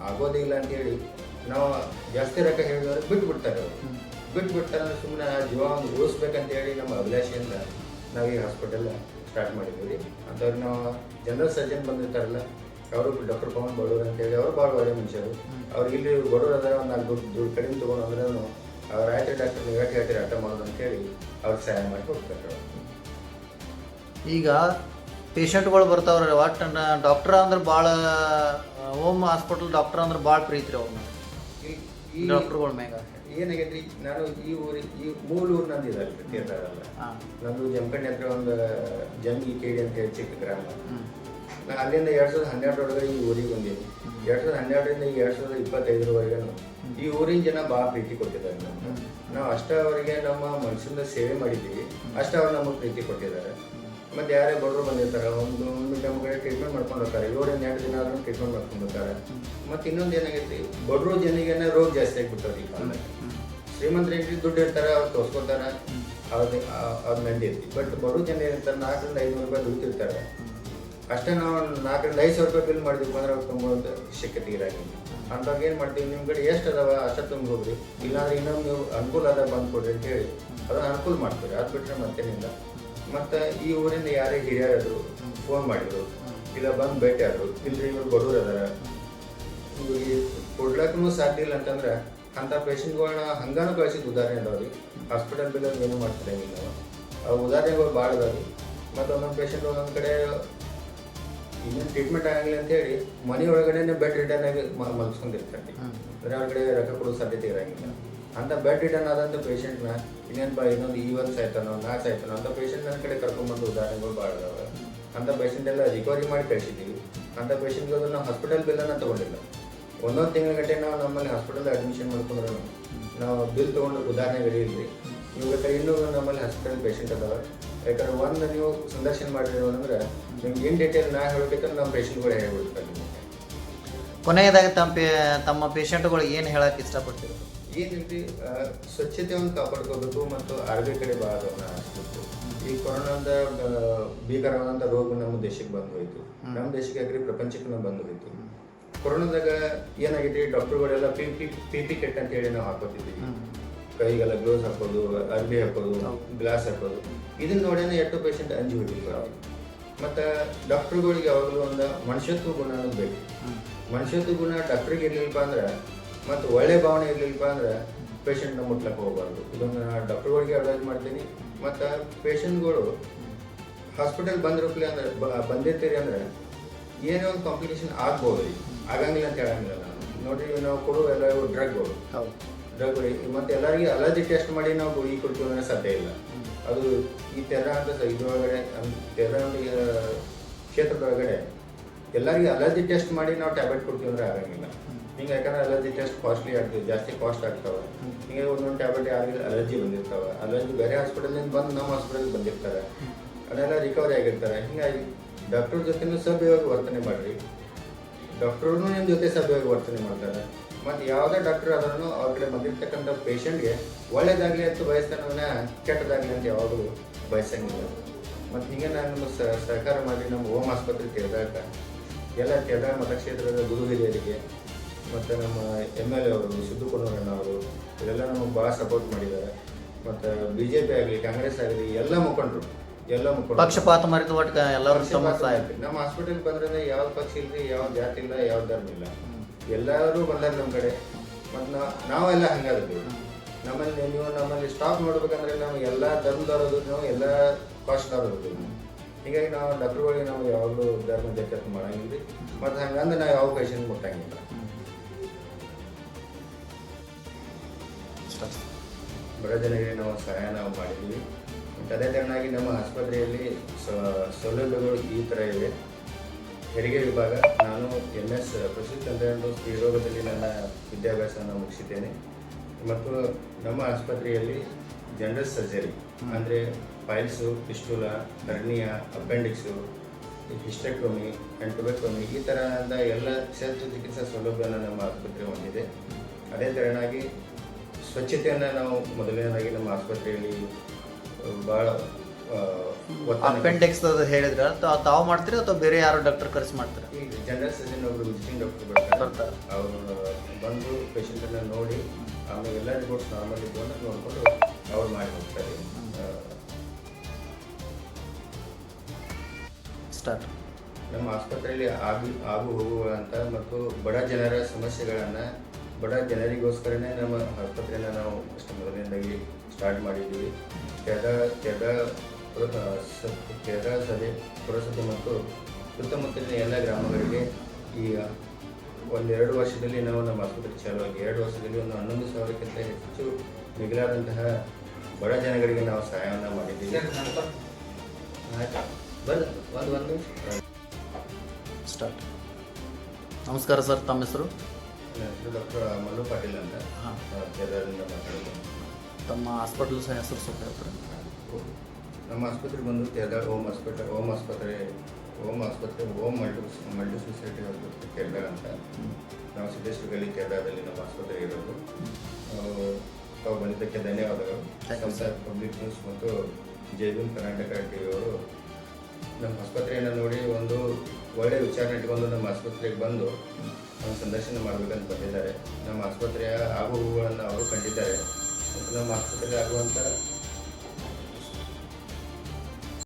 ಆಗೋದಿಲ್ಲ ಅಂತೇಳಿ ನಾವು ಜಾಸ್ತಿ ರೊಕ್ಕ ಹೇಳಿದ್ರೆ ಬಿಟ್ಟು ಬಿಡ್ತಾರೆ ಅವರು ಬಿಟ್ಟು ಸುಮ್ಮನೆ ಜೀವ ಒಂದು ಉಳಿಸ್ಬೇಕಂತೇಳಿ ನಮ್ಮ ಅಭಿಲಾಷೆಯಿಂದ ನಾವು ಈ ಹಾಸ್ಪಿಟಲ್ ಸ್ಟಾರ್ಟ್ ಮಾಡಿದ್ದೀವಿ. ರೀ ಅಂಥವ್ರಿಗೆ ನಾವು ಜನರಲ್ ಸರ್ಜನ್ ಬಂದಿರ್ತಾರಲ್ಲ ಅವರು ಡಾಕ್ಟರ್ ಪವನ್ ಬಡೂರ್ ಅಂತೇಳಿ ಅವರು ಭಾಳ ಒಳ್ಳೆ ಮನುಷ್ಯರು. ಅವ್ರು ಇಲ್ಲಿ ಬಡವ್ರು ಅದರ ಒಂದು ನಾಲ್ಕು ದುಡ್ಡು ದುಡ್ಡು ಕಡಿಮೆ ತೊಗೊಂಡು ಅಂದ್ರೆ ಅವ್ರು ಆಯ್ತು ಡಾಕ್ಟರ್ ನೀವು ಹೇಳ್ತೀರಿ ಆಟ ಮಾಡೋದು ಅಂತೇಳಿ ಅವ್ರಿಗೆ ಸಹಾಯ ಮಾಡಿ ಹೋಗ್ತಾರೆ ಅವ್ರು. ಈಗ ಪೇಷಂಟ್ಗಳು ಬರ್ತಾವ್ರೆ ಒಟ್ಟು ಡಾಕ್ಟರ್ ಅಂದ್ರೆ ಭಾಳ ಹೋಮ್ ಹಾಸ್ಪಿಟಲ್ ಡಾಕ್ಟ್ರ್ ಅಂದ್ರೆ ಭಾಳ ಪ್ರೀತಿ ರೀ ಅವ್ರನ್ನ ಡಾಕ್ಟ್ರುಗಳ ಮ್ಯಾಗ ಏನಾಗೈತ್ರಿ? ನಾನು ಈ ಊರಿ ಈ ಮೂಲ ಊರು ನಂದು ಇದೆ ಹಾಂ. ನಂದು ಜಂಪಣ್ಣಿ ಹತ್ರ ಒಂದು ಜಂಗಿ ಕೇಳಿ ಅಂತ ಹೇಳಿ ಚಿಕ್ಕ ಗ್ರಾಮ. ನಾ ಅಲ್ಲಿಂದ ಎರಡು ಸಾವಿರದ ಹನ್ನೆರಡರೊಳಗೆ ಈ ಊರಿಗೆ ಬಂದೀನಿ. ಎರಡು ಸಾವಿರದ ಹನ್ನೆರಡರಿಂದ ಈ ಎರಡ್ ಸಾವಿರದ ಇಪ್ಪತ್ತೈದರವರೆಗೆ ಈ ಊರಿನ ಜನ ಭಾಳ ಪ್ರೀತಿ ಕೊಟ್ಟಿದ್ದಾರೆ ನಮ್ಗೆ. ನಾವು ಅಷ್ಟ ಅವರಿಗೆ ನಮ್ಮ ಮನಸ್ಸಿಂದ ಸೇವೆ ಮಾಡಿದ್ದೀವಿ. ಅಷ್ಟ ಅವ್ರು ನಮಗೆ ಪ್ರೀತಿ ಕೊಟ್ಟಿದ್ದಾರೆ. ಮತ್ತು ಯಾರೇ ಬಡವರು ಬಂದಿರ್ತಾರೆ ಒಂದು ಒಂದು ನಮ್ಮ ಕಡೆ ಟ್ರೀಟ್ಮೆಂಟ್ ಮಾಡ್ಕೊಂಡು ಹೋಗ್ತಾರೆ. ಏಳರಿಂದ ಎರಡು ದಿನ ಆದ್ರೂ ಟ್ರೀಟ್ಮೆಂಟ್ ಮಾಡ್ಕೊಂಡು ಹೋಗ್ತಾರೆ. ಮತ್ತು ಇನ್ನೊಂದು ಏನಾಗೈತಿ ಬಡವರು ಜನಿಗೆ ರೋಗ ಜಾಸ್ತಿ ಆಗಿಬಿಡ್ತಾರೆ ಈ ಕಾಲದಾಗ ಎಂಟ್ರಿ ದುಡ್ಡು ಇರ್ತಾರೆ ಅವ್ರು ತೋರಿಸ್ಕೊತಾರೆ ಅವ್ರ ನಂದಿ. ಇರ್ತಿ ಬಟ್ ಬಡವ ಜನ ಇರ್ತಾರೆ ನಾಲ್ಕರಿಂದ ಐನೂರು ರೂಪಾಯಿ ದುಡ್ತಿರ್ತಾರೆ ಅಷ್ಟೇ ನಾವು ನಾಲ್ಕರಿಂದ ಐದು ಸಾವಿರ ರೂಪಾಯಿ ಬಿಲ್ ಮಾಡಿದ್ವಿ ಅಂದ್ರೆ ಅವ್ರು ತುಂಬೋದು ಶಕ್ಯತೆ ಇರಂಗಿಲ್ಲ ಅಂದಾಗ ಏನು ಮಾಡ್ತೀವಿ ನಿಮ್ಮ ಕಡೆ ಎಷ್ಟು ಅದಾವ ಅಷ್ಟೇ ತುಂಬ ಹೋಗ್ರಿ ಇಲ್ಲಾಂದ್ರೆ ಇನ್ನೊಂದು ನೀವು ಅನುಕೂಲ ಅದ ಬಂದು ಕೊಡ್ರಿ ಅಂತ ಹೇಳಿ. ಅದನ್ನು ಅನುಕೂಲ ಮಾಡ್ತಾರೆ ಅದು ಬಿಟ್ಟರೆ ಮತ್ತೇನಿಲ್ಲ. ಮತ್ತು ಈ ಊರಿಂದ ಯಾರೇ ಹಿರಿಯರಾದರು ಫೋನ್ ಮಾಡಿದ್ರು, ಇಲ್ಲ ಬಂದು ಭೇಟಿ ಆದರು, ಇಲ್ರಿ ಇವ್ರು ಬಡವ್ರು ಅದಾರ. ಕೊಡ್ಲಕ್ಕೂ ಸಾಧ್ಯ ಇಲ್ಲ ಅಂತಂದ್ರೆ ಅಂಥ ಪೇಷಂಟ್ಗಳನ್ನ ಹಂಗಾನು ಕಳಿಸಿದ್ದು ಉದಾಹರಣೆ ಅದಾವ್ರಿ ಹಾಸ್ಪಿಟಲ್ ಬಿಲ್ ಏನು ಮಾಡ್ತಿರಂಗಿಲ್ಲ ನಾವು ಅವು ಉದಾಹರಣೆಗಳು ಭಾಳ ಅದಾವ್ರಿ ಮತ್ತು ಒಂದೊಂದು ಪೇಷಂಟ್ ಒಂದೊಂದು ಕಡೆ ಇನ್ನೇನು ಟ್ರೀಟ್ಮೆಂಟ್ ಅಂತ ಅಂತೇಳಿ ಮನೆ ಒಳಗಡೆ ಬೆಡ್ ರಿಟರ್ನ್ ಆಗಿ ಮಲ್ಸ್ಕೊಂಡಿರ್ತಾರೆ. ಅಂದರೆ ಅವ್ರ ಕಡೆ ರೊಕ್ಕ ಕೊಡೋ ಸಾಧ್ಯತೆ ಇರೋಂಗಿಲ್ಲ. ಅಂತ ಬೆಡ್ ರಿಟರ್ನ್ ಆದಂಥ ಪೇಷಂಟ್ನ ಇನ್ನೇನು ಬಾ ಇನ್ನೊಂದು ಈ ಒಂದು ಸಾಯ್ತಾನೋ ನಾಲ್ಕು ಸಾಯ್ತಾನೋ ಅಂತ ಪೇಷಂಟ್ ನನ್ನ ಕಡೆ ಕರ್ಕೊಂಬಂದು ಉದಾಹರಣೆಗಳು ಭಾಳ ಅದಾವೆ ಅಂಥ ಪೇಷಂಟ್ ಎಲ್ಲ ರಿಕವರಿ ಮಾಡಿ ಕಳಿಸಿದ್ದೀವಿ. ಅಂಥ ಪೇಷಂಟ್ಗಳು ನಾವು ಹಾಸ್ಪಿಟಲ್ ಬಿಲ್ಲನ್ನು ತೊಗೊಂಡಿಲ್ಲ. ಒಂದೊಂದು ತಿಂಗಳ ಗಂಟೆ ನಾವು ನಮ್ಮಲ್ಲಿ ಹಾಸ್ಪಿಟಲ್ ಅಡ್ಮಿಷನ್ ಮಾಡ್ಕೊಂಡ್ರೆ. ನಾವು ಬಿಲ್ ತೊಗೊಂಡು ಉದಾಹರಣೆ ಇಲ್ರಿ ಇವಾಗ ಇನ್ನೂ ನಮ್ಮಲ್ಲಿ ಹಾಸ್ಪಿಟಲ್ ಪೇಷಂಟ್ ಅದಾವ. ಯಾಕಂದ್ರೆ ಒಂದು ನೀವು ಸಂದರ್ಶನ ಮಾಡಿರೋ ಅಂದ್ರೆ ನಿಮ್ಗೆ ಇನ್ ಡೀಟೇಲ್ ನಾ ಹೇಳ್ಬೇಕಂದ್ರೆ ನಮ್ಮ ಪೇಷಂಟ್ಗಳು ಹೇಳ್ಬಿಡ್ತಾರೆ ಕೊನೆಯದಾಗಿ ತಮ್ಮ ಪೇ ತಮ್ಮ ಪೇಷಂಟ್ಗಳಿಗೆ ಏನು ಹೇಳಕ್ಕೆ ಇಷ್ಟಪಡ್ತೀರಿ? ಈ ರೀತಿ ಸ್ವಚ್ಛತೆಯನ್ನು ಕಾಪಾಡ್ಕೋಬೇಕು ಮತ್ತು ಆರೋಗ್ಯ ಕಡೆ ಭಾಳ ಗಮನ ಹರಿಸ್ಬೇಕು ಈ ಕೊರೋನಾದ ಭೀಕರವಾದಂಥ ರೋಗ ನಮ್ಮ ದೇಶಕ್ಕೆ ಬಂದು ಹೋಯ್ತು. ನಮ್ಮ ದೇಶಕ್ಕೆ ಯಾಕ್ರಿ ಪ್ರಪಂಚಕ್ಕೆ ನಾವು ಬಂದು ಹೋಯ್ತು. ಕೊರೋನಾದಾಗ ಏನಾಗಿದೆ? ಡಾಕ್ಟರ್ಗಳೆಲ್ಲ P P P P kit ಅಂತ ಹೇಳಿ ನಾವು ಹಾಕೋತಿದ್ವಿ. ಕೈಗೆಲ್ಲ ಗ್ಲೋಸ್ ಹಾಕೋದು ಅರ್ಬಿ ಹಾಕೋದು ಗ್ಲಾಸ್ ಹಾಕೋದು. ಇದನ್ನ ನೋಡೇನೆ ಎಷ್ಟು ಪೇಷಂಟ್ ಅಂಜಿ ಹೋಗಿದ್ರು ಮತ್ತು ಡಾಕ್ಟ್ರುಗಳಿಗೆ ಯಾವಾಗಲೂ ಒಂದು ಮನುಷ್ಯತ್ವ ಗುಣ ಅನ್ನೋದು ಬೇಕು. ಮನುಷ್ಯತ್ವ ಗುಣ ಡಾಕ್ಟ್ರಿಗೆ ಇರಲಿಲ್ಲಪ್ಪ ಅಂದ್ರೆ ಮತ್ತು ಒಳ್ಳೆ ಭಾವನೆ ಇರಲಿಲ್ಲಪ್ಪ ಅಂದ್ರೆ ಪೇಷಂಟ್ನ ಮುಟ್ಲಕ್ಕೆ ಹೋಗಬಾರ್ದು. ಇದೊಂದು ನಾನು ಡಾಕ್ಟರ್ಗಳಿಗೆ ಅಡ್ವೈಸ್ ಮಾಡ್ತೀನಿ. ಮತ್ತು ಪೇಷಂಟ್ಗಳು ಹಾಸ್ಪಿಟಲ್ ಬಂದಿರಪ್ಲಿ ಅಂದ್ರೆ ಬ- ಬಂದಿರ್ತೀರಿ ಅಂದ್ರೆ ಏನೇ ಒಂದು ಕಾಂಪ್ಲಿಕೇಶನ್ ಆಗ್ಬೋದು. ಆಗಂಗಿಲ್ಲ ಅಂತ ಹೇಳಂಗಿಲ್ಲ ನಾನು. ನೋಡ್ರಿ ನಾವು ಕೊಡುವ ಎಲ್ಲ ಡ್ರಗ್ಗಳು ಹೌದು. ಡ್ರಗ್ ಮತ್ತೆ ಎಲ್ಲರಿಗೆ ಅಲರ್ಜಿ ಟೆಸ್ಟ್ ಮಾಡಿ ನಾವು ಗುಳಿಗೆ ಕೊಡ್ತೀವಿ ಅಂದ್ರೆ ಸಾಧ್ಯ ಇಲ್ಲ. ಅದು ಈ ತೆರ ಅಂತ ಇದರೊಳಗಡೆ ತೆರ ಕ್ಷೇತ್ರದೊಳಗಡೆ ಎಲ್ಲರಿಗೆ ಅಲರ್ಜಿ ಟೆಸ್ಟ್ ಮಾಡಿ ನಾವು ಟ್ಯಾಬ್ಲೆಟ್ ಕೊಡ್ತೀವಿ ಅಂದ್ರೆ ಆಗಂಗಿಲ್ಲ. ಹಿಂಗೆ ಯಾಕಂದ್ರೆ ಅಲರ್ಜಿ ಟೆಸ್ಟ್ ಕಾಸ್ಟ್ಲಿ ಆಗ್ತದೆ ಜಾಸ್ತಿ ಕಾಸ್ಟ್ ಆಗ್ತಾವೆ. ಹಿಂಗೆ ಒಂದೊಂದು ಟ್ಯಾಬ್ಲೆಟ್ ಆಗಿಲ್ಲ ಅಲರ್ಜಿ ಬಂದಿರ್ತಾವೆ. ಅಲರ್ಜಿ ಬೇರೆ ಹಾಸ್ಪಿಟಲಿಂದ ಬಂದು ನಮ್ಮ ಹಾಸ್ಪಿಟಲ್ಗೆ ಬಂದಿರ್ತಾರೆ. ಅದೆಲ್ಲ ರಿಕವರಿ ಆಗಿರ್ತಾರೆ. ಹಿಂಗಾಗಿ ಡಾಕ್ಟರ್ ಜೊತೆನೂ ಸಭ್ಯವಾಗಿ ವರ್ತನೆ ಮಾಡಿರಿ. ಡಾಕ್ಟ್ರೂ ನಿಮ್ಮ ಜೊತೆ ಸಭೆಯಾಗಿ ವರ್ತನೆ ಮಾಡ್ತಾರೆ. ಮತ್ತು ಯಾವುದೇ ಡಾಕ್ಟರ್ ಆದ್ರೂ ಅವ್ರ ಕಡೆ ಬಂದಿರ್ತಕ್ಕಂಥ ಪೇಷಂಟ್ಗೆ ಒಳ್ಳೇದಾಗಲಿ ಅಂತ ಬಯಸ್ತಾನೆ ಕೆಟ್ಟದಾಗಲಿ ಅಂತ ಯಾವಾಗಲೂ ಬಯಸಂಗಿಲ್ಲ. ಮತ್ತು ಹಿಂಗೆ ನಾನು ಸಹಕಾರ ಮಾಡಿ ನಮ್ಮ ಓಮ್ ಆಸ್ಪತ್ರೆ ತೆರೆದಾಗ ಎಲ್ಲ ತೆರೆದ ಮತಕ್ಷೇತ್ರದ ಗುರು ಹಿರಿಯರಿಗೆ, ಮತ್ತು ನಮ್ಮ ಎಂ ಎಲ್ ಎ ಅವರು ಸಿದ್ದು ಕೊನೂರಣ್ಣ ಅವರು, ಇವರೆಲ್ಲ ನಮಗೆ ಭಾಳ ಸಪೋರ್ಟ್ ಮಾಡಿದ್ದಾರೆ. ಮತ್ತು ಬಿ ಜೆ ಪಿ ಆಗಲಿ, ಕಾಂಗ್ರೆಸ್ ಆಗಲಿ, ಎಲ್ಲ ಮುಖಂಡರು. ಎಲ್ಲ ಪಕ್ಷಪಾತ ಮರೆತು ಒಟ್ಟು ಎಲ್ಲರೂ ತಮ್ಮ ಸಹಾಯ. ನಮ್ಮ ಹಾಸ್ಪಿಟಲ್ ಬಂದ್ರೆ ಯಾವ ಪಕ್ಷ ಇಲ್ರಿ ಯಾವ ಜಾತಿ ಇಲ್ಲ ಯಾವ ಧರ್ಮ ಇಲ್ಲ. ಎಲ್ಲರೂ ಬಂದಾರ ನಮ್ಮ ಕಡೆ. ಮತ್ತು ನಾವು ನಾವೆಲ್ಲ ಹಂಗಾದ್ವಿ ನಮ್ಮಲ್ಲಿ ನೀವು ನಮ್ಮಲ್ಲಿ ಸ್ಟಾಪ್ ನೋಡ್ಬೇಕಂದ್ರೆ ನಾವು ಎಲ್ಲ ಧರ್ಮದವ್ರದ್ದು ನಾವು ಎಲ್ಲ ಕಾಸ್ಟ್ದವ್ರದ್ದು ಹೀಗಾಗಿ ನಾವು ಡಾಕ್ಟರ್ಗಳಿಗೆ ನಾವು ಯಾವಾಗಲೂ ಧರ್ಮ ಜಾತಿ ಮಾಡಂಗಿಲ್ಲ ಮತ್ತು ಹಂಗಂದ್ರೆ ನಾವು ಯಾವ ಪೇಷಂಟ್ ಮುಟ್ಟಂಗಿಲ್ಲ. ಬಡ ಜನರಿಗೆ ನಾವು ಸಹಾಯ ನಾವು ಮಾಡಿದ್ದೀವಿ ಮತ್ತು ಅದೇ ತರನಾಗಿ ನಮ್ಮ ಆಸ್ಪತ್ರೆಯಲ್ಲಿ ಸೌಲಭ್ಯಗಳು ಈ ಥರ ಇವೆ. ಹೆರಿಗೆ ವಿಭಾಗ ನಾನು ಎಂ ಎಸ್ ಪ್ರಸಿದ್ಧ ತಂತ್ರ ಸ್ತ್ರೀರೋಗದಲ್ಲಿ ನನ್ನ ವಿದ್ಯಾಭ್ಯಾಸವನ್ನು ಮುಗಿಸಿದ್ದೇನೆ. ಮತ್ತು ನಮ್ಮ ಆಸ್ಪತ್ರೆಯಲ್ಲಿ ಜನರಲ್ ಸರ್ಜರಿ ಅಂದರೆ piles fistula hernia appendix hysterectomy and tubectomy ಈ ಥರದ ಎಲ್ಲ ಶಸ್ತ್ರಚಿಕಿತ್ಸಾ ಸೌಲಭ್ಯವನ್ನು ನಮ್ಮ ಆಸ್ಪತ್ರೆ ಹೊಂದಿದೆ. ಅದೇ ತೆರನಾಗಿ ಸ್ವಚ್ಛತೆಯನ್ನು ನಾವು ಮೊದಲನೇದಾಗಿ ನಮ್ಮ ಆಸ್ಪತ್ರೆಯಲ್ಲಿ ಭಾಳ ಅಪೆಂಡಿಕ್ಸ್ ಅದು ಹೇಳಿದ್ರೆ ತಾವು ಮಾಡ್ತೀರಾ ಅಥವಾ ಬೇರೆ ಯಾರು ಡಾಕ್ಟರ್ ಕರೆಸಿ ಮಾಡ್ತಾರೆ? ಈಗ ಜನರಲ್ ಸರ್ಜನ್ ಒಬ್ಬರು ವಿಸಿಟಿಂಗ್ ಡಾಕ್ಟರ್ ಬರ್ತಾರೆ. ಅವರು ಬಂದು ಪೇಷಂಟನ್ನು ನೋಡಿ ಆಮೇಲೆ ಎಲ್ಲ ರಿಪೋರ್ಟ್ಸ್ ನಾರ್ಮಲ್ ಇದ್ದು ಅಂತ ನೋಡಿಕೊಂಡು ಅವ್ರು ಮಾಡಿ ಹೋಗ್ತಾರೆ. ಸ್ಟಾರ್ಟ್ ನಮ್ಮ ಆಸ್ಪತ್ರೆಯಲ್ಲಿ ಆಗು ಆಗು ಹೋಗುವಂಥ ಮತ್ತು ಬಡ ಜನರ ಸಮಸ್ಯೆಗಳನ್ನು ಬಡ ಜನರಿಗೋಸ್ಕರನೇ ನಮ್ಮ ಆಸ್ಪತ್ರೆಯನ್ನು ನಾವು ಅಷ್ಟು ಮೊದಲನೇದಾಗಿ ಸ್ಟಾರ್ಟ್ ಮಾಡಿದ್ದೀವಿ. ಕೆದ ಸ- ತೆರೆದ ಸಭೆ ಪುರಸಭೆ ಮತ್ತು ಸುತ್ತಮುತ್ತಲಿನ ಎಲ್ಲ ಗ್ರಾಮಗಳಿಗೆ ಈ ಒಂದೆರಡು ವರ್ಷದಲ್ಲಿ ನಾವು ನಮ್ಮ ಆಸ್ಪತ್ರೆ ಚಾಲು ಆಗಿ ಎರಡು ವರ್ಷದಲ್ಲಿ ಒಂದು ಹನ್ನೊಂದು ಸಾವಿರಕ್ಕಿಂತ ಹೆಚ್ಚು ಮಿಗಿಲಾದಂತಹ ಬಡ ಜನಗಳಿಗೆ ನಾವು ಸಹಾಯವನ್ನು ಮಾಡಿದ್ದೀವಿ. ಒಂದು ಒಂದು ಸ್ಟಾರ್ಟ್. ನಮಸ್ಕಾರ ಸರ್ ತಮ್ಮ ಹೆಸರು? ನನ್ನ ಹೆಸರು ಡಾಕ್ಟರ್ ಮಲ್ಲು ಪಾಟೀಲ್ ಅಂತ. ಹಾಂ. ಕೇರಳದಿಂದ ಮಾತಾಡೋದು ತಮ್ಮ ಹಾಸ್ಪಿಟಲ್ ಹೆಸರು ಸ್ವಲ್ಪ ಹೇಳ್ತಾರೆ ನಮ್ಮ ಆಸ್ಪತ್ರೆ ಬಂದು ತೆರೆದಾಳ ಓಮ್ ಆಸ್ಪತ್ರೆ ಓಮ್ ಆಸ್ಪತ್ರೆ ಓಮ್ ಆಸ್ಪತ್ರೆ ಓಮ್ ಮಲ್ಟಿ ಮಲ್ಟಿ ಸ್ಪೆಷಾಲಿಟಿ ಆಸ್ಪತ್ರೆ ತೆರೆದಾಳ ಅಂತ ನಾವು ಸಿದ್ದೇಶ್ವರ ಗಲ್ಲಿ ನಮ್ಮ ಆಸ್ಪತ್ರೆ ಇರೋದು. ತಾವು ಬಂದಿದ್ದಕ್ಕೆ ಧನ್ಯವಾದಗಳು. ಸಂಸಾರ್ ಪಬ್ಲಿಕ್ ನ್ಯೂಸ್ ಮತ್ತು ಜೈವಿನ್ ಕರ್ನಾಟಕ ಟಿವಿಯವರು ನಮ್ಮ ಆಸ್ಪತ್ರೆಯನ್ನು ನೋಡಿ ಒಂದು ಒಳ್ಳೆಯ ವಿಚಾರಣೆ ಇಟ್ಕೊಂಡು ನಮ್ಮ ಆಸ್ಪತ್ರೆಗೆ ಬಂದು ಒಂದು ಸಂದರ್ಶನ ಮಾಡಬೇಕಂತ ಬಂದಿದ್ದಾರೆ. ನಮ್ಮ ಆಸ್ಪತ್ರೆಯ ಆಗು ಹೂಗಳನ್ನು ಅವರು ಕಂಡಿದ್ದಾರೆ. ಮತ್ತು ನಮ್ಮ ಆಸ್ಪತ್ರೆಗೆ ಆಗುವಂಥ